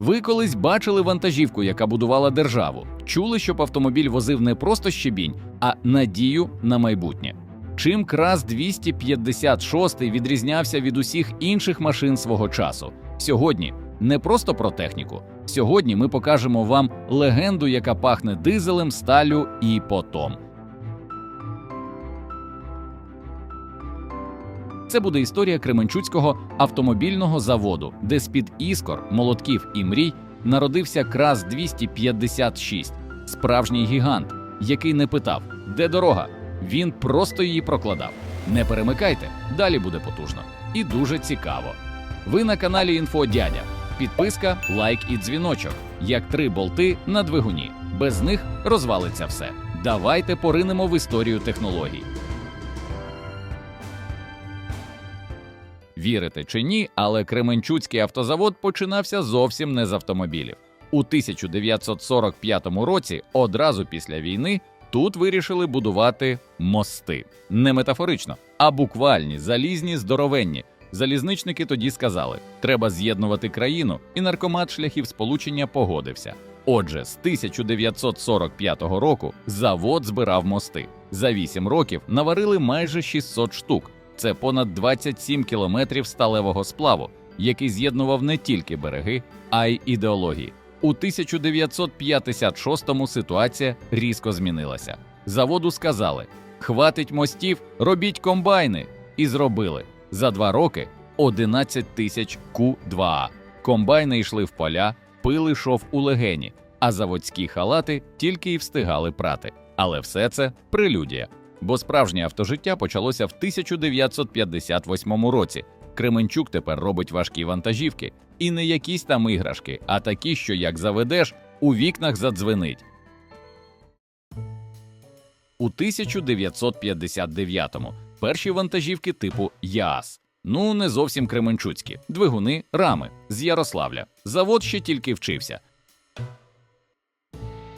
Ви колись бачили вантажівку, яка будувала державу, чули, щоб автомобіль возив не просто щебінь, а надію на майбутнє. Чим крас 256 відрізнявся від усіх інших машин свого часу? Сьогодні не просто про техніку. Сьогодні ми покажемо вам легенду, яка пахне дизелем, сталю і потом. Це буде історія Кременчуцького автомобільного заводу, де з-під іскор, молотків і мрій народився крас 256 справжній гігант, який не питав, де дорога. Він просто її прокладав. Не перемикайте, далі буде потужно і дуже цікаво. Ви на каналі Інфодядя. Підписка, лайк і дзвіночок, як три болти на двигуні. Без них розвалиться все. Давайте поринемо в історію технологій. Вірите чи ні, але Кременчуцький автозавод починався зовсім не з автомобілів. У 1945 році, одразу після війни, тут вирішили будувати мости. Не метафорично, а буквальні, залізні, здоровенні. Залізничники тоді сказали: треба з'єднувати країну, і наркомат шляхів сполучення погодився. Отже, з 1945 року завод збирав мости. За 8 років наварили майже 600 штук. Це понад 27 кілометрів сталевого сплаву, який з'єднував не тільки береги, а й ідеології. У 1956-му ситуація різко змінилася. Заводу сказали: хватить мостів, робіть комбайни. І зробили за два роки 11 тисяч Q2А. Комбайни йшли в поля, пили шов у легені, а заводські халати тільки й встигали прати. Але все це прелюдія. Бо справжнє автожиття почалося в 1958 році. Кременчук тепер робить важкі вантажівки, і не якісь там іграшки, а такі, що як заведеш, у вікнах задзвенить. У 1959-му перші вантажівки типу ЯАС. Ну, не зовсім кременчуцькі, двигуни, рами з Ярославля. Завод ще тільки вчився.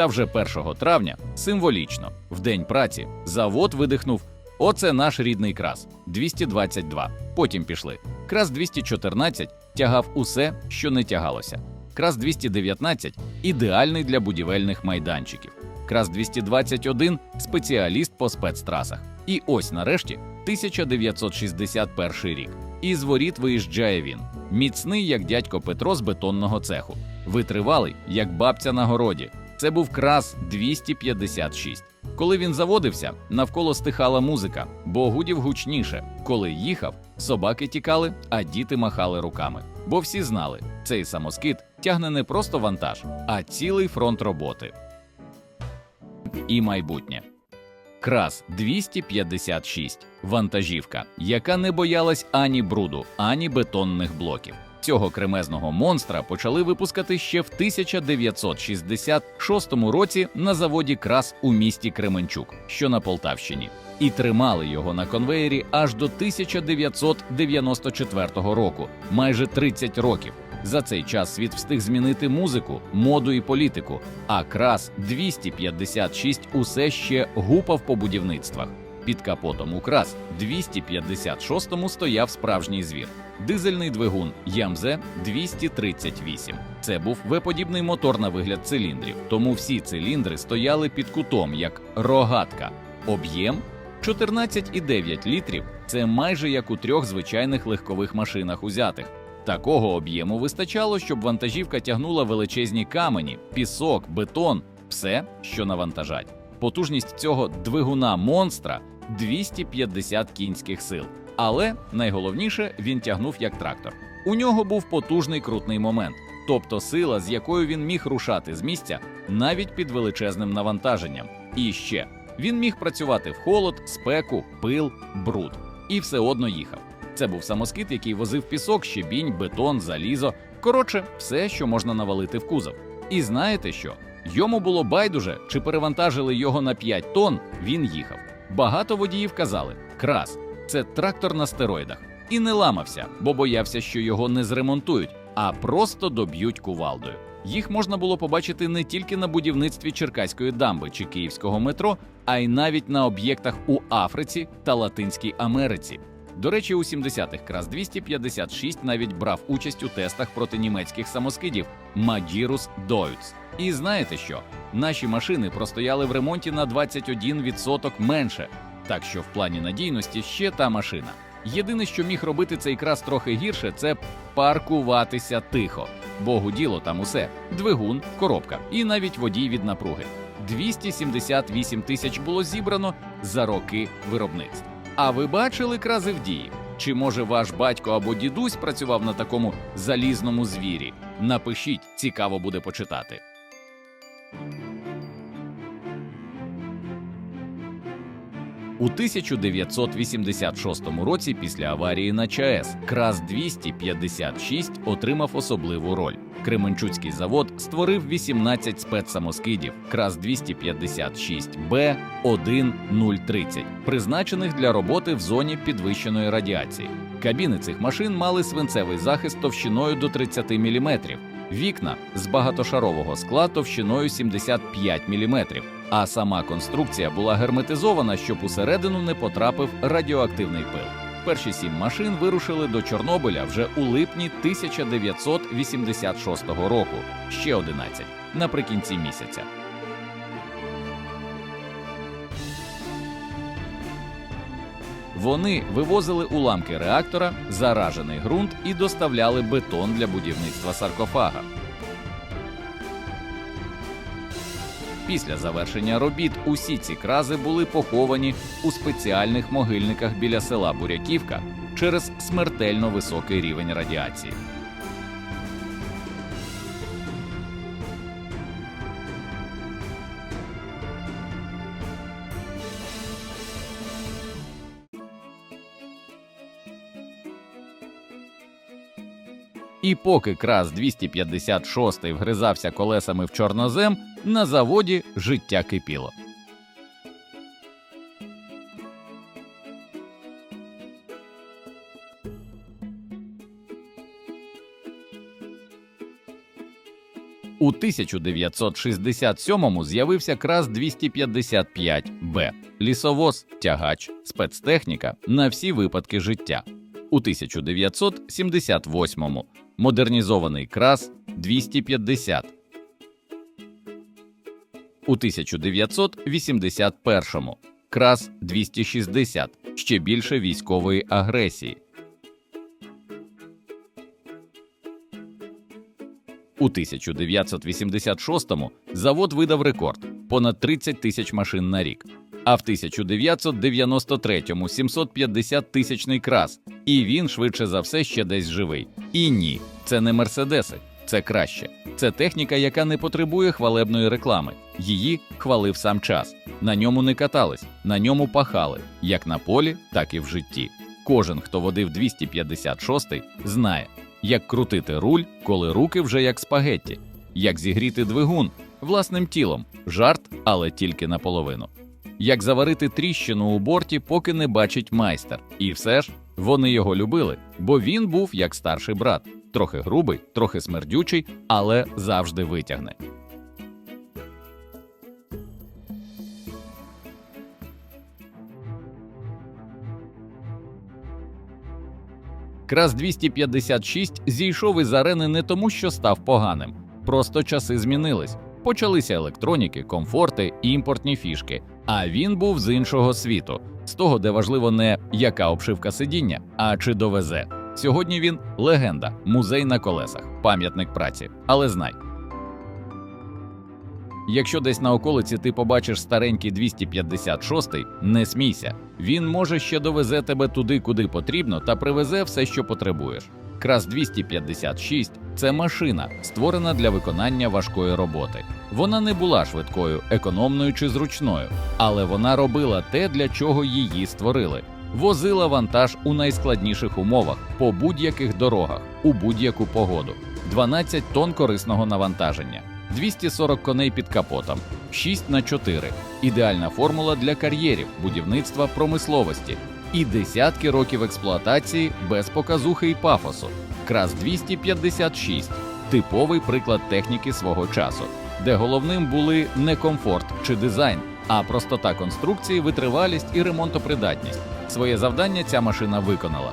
Та вже 1 травня, символічно, в день праці, завод видихнув: Оце наш рідний крас 222. Потім пішли. Крас 214 тягав усе, що не тягалося. Крас 219 ідеальний для будівельних майданчиків. Крас 221 спеціаліст по спецтрасах. І ось нарешті 1961 рік. Із воріт виїжджає він, міцний, як дядько Петро з бетонного цеху, витривалий, як бабця на городі. Це був крас 256. Коли він заводився, навколо стихала музика, бо гудів гучніше. Коли їхав, собаки тікали, а діти махали руками. Бо всі знали, цей самоскид тягне не просто вантаж, а цілий фронт роботи. І майбутнє. Крас 256 вантажівка, яка не боялась ані бруду, ані бетонних блоків. Цього кремезного монстра почали випускати ще в 1966 році на заводі Крас у місті Кременчук, що на Полтавщині, і тримали його на конвеєрі аж до 1994 року, майже 30 років. За цей час світ встиг змінити музику, моду і політику, а крас 256 усе ще гупав по будівництвах. Під капотом у крас 256-му стояв справжній звір. Дизельний двигун Ямзе 238. Це був веподібний мотор на вигляд циліндрів, тому всі циліндри стояли під кутом, як рогатка. Об'єм 14,9 літрів. Це майже як у трьох звичайних легкових машинах узятих. Такого об'єму вистачало, щоб вантажівка тягнула величезні камені, пісок, бетон, все, що навантажать. Потужність цього двигуна монстра 250 кінських сил. Але найголовніше він тягнув як трактор. У нього був потужний крутний момент, тобто сила, з якою він міг рушати з місця навіть під величезним навантаженням. І ще він міг працювати в холод, спеку, пил, бруд і все одно їхав. Це був самоскид, який возив пісок, щебінь, бетон, залізо. Коротше, все, що можна навалити в кузов. І знаєте що? Йому було байдуже, чи перевантажили його на 5 тонн, він їхав. Багато водіїв казали: крас, це трактор на стероїдах. І не ламався, бо боявся, що його не зремонтують, а просто доб'ють кувалдою. Їх можна було побачити не тільки на будівництві Черкаської дамби чи Київського метро, а й навіть на об'єктах у Африці та Латинській Америці. До речі, у 70-х крас 256 навіть брав участь у тестах проти німецьких самоскидів Magirus Deutz. І знаєте що? Наші машини простояли в ремонті на 21% менше, так що в плані надійності ще та машина. Єдине, що міг робити цей крас трохи гірше, це паркуватися тихо. Богу діло там усе: двигун, коробка і навіть водій від напруги. 278 тисяч було зібрано за роки виробництва. А ви бачили крази в дії? Чи може ваш батько або дідусь працював на такому залізному звірі? Напишіть, цікаво буде почитати. У 1986 році після аварії на ЧАЕС КРАС 256 отримав особливу роль. Кременчуцький завод створив 18 спецсамоскидів КРАС 256 Б 1030 призначених для роботи в зоні підвищеної радіації. Кабіни цих машин мали свинцевий захист товщиною до 30 мм, вікна з багатошарового скла товщиною 75 мм, а сама конструкція була герметизована, щоб усередину не потрапив радіоактивний пил. Перші сім машин вирушили до Чорнобиля вже у липні 1986 року, ще 11 наприкінці місяця. Вони вивозили уламки реактора, заражений ґрунт і доставляли бетон для будівництва саркофага. Після завершення робіт усі ці крази були поховані у спеціальних могильниках біля села Буряківка через смертельно високий рівень радіації. І поки крас 256 вгризався колесами в чорнозем, на заводі життя кипіло. У 1967-му з'явився крас 255 Б лісовоз, тягач, спецтехніка на всі випадки життя. У 1978-му модернізований крас 250. У 1981-му крас 260 ще більше військової агресії. У 1986-му завод видав рекорд понад 30 тисяч машин на рік, а в 1993-му 750 тисячний крас, і він швидше за все ще десь живий. І ні, це не мерседеси, це краще. Це техніка, яка не потребує хвалебної реклами. Її хвалив сам час. На ньому не катались, на ньому пахали, як на полі, так і в житті. Кожен, хто водив 256-й, знає, як крутити руль, коли руки вже як спагетті, як зігріти двигун власним тілом, жарт, але тільки наполовину. Як заварити тріщину у борті, поки не бачить майстер. І все ж вони його любили, бо він був як старший брат, трохи грубий, трохи смердючий, але завжди витягне. Крас 256 зійшов із арени не тому, що став поганим. Просто часи змінились. Почалися електроніки, комфорти, імпортні фішки. А він був з іншого світу, з того, де важливо не яка обшивка сидіння, а чи довезе. Сьогодні він легенда, музей на колесах, пам'ятник праці. Але знай. Якщо десь на околиці ти побачиш старенький 256, не смійся. Він може ще довезе тебе туди, куди потрібно, та привезе все, що потребуєш. Крас 256 це машина, створена для виконання важкої роботи. Вона не була швидкою, економною чи зручною, але вона робила те, для чого її створили. Возила вантаж у найскладніших умовах, по будь-яких дорогах, у будь-яку погоду, 12 тонн корисного навантаження, 240 коней під капотом, 6 на 4 ідеальна формула для кар'єрів, будівництва промисловості і десятки років експлуатації без показухи і пафосу. Крас 256 типовий приклад техніки свого часу, де головним були не комфорт чи дизайн, А простота конструкції, витривалість і ремонтопридатність. Своє завдання ця машина виконала.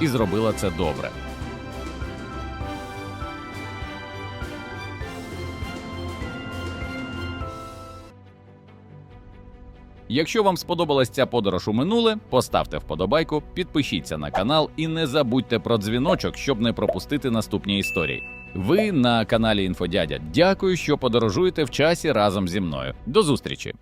І зробила це добре. Якщо вам сподобалась ця подорож у минуле, поставте вподобайку, підпишіться на канал і не забудьте про дзвіночок, щоб не пропустити наступні історії. Ви на каналі Інфодядя. Дякую, що подорожуєте в часі разом зі мною. До зустрічі!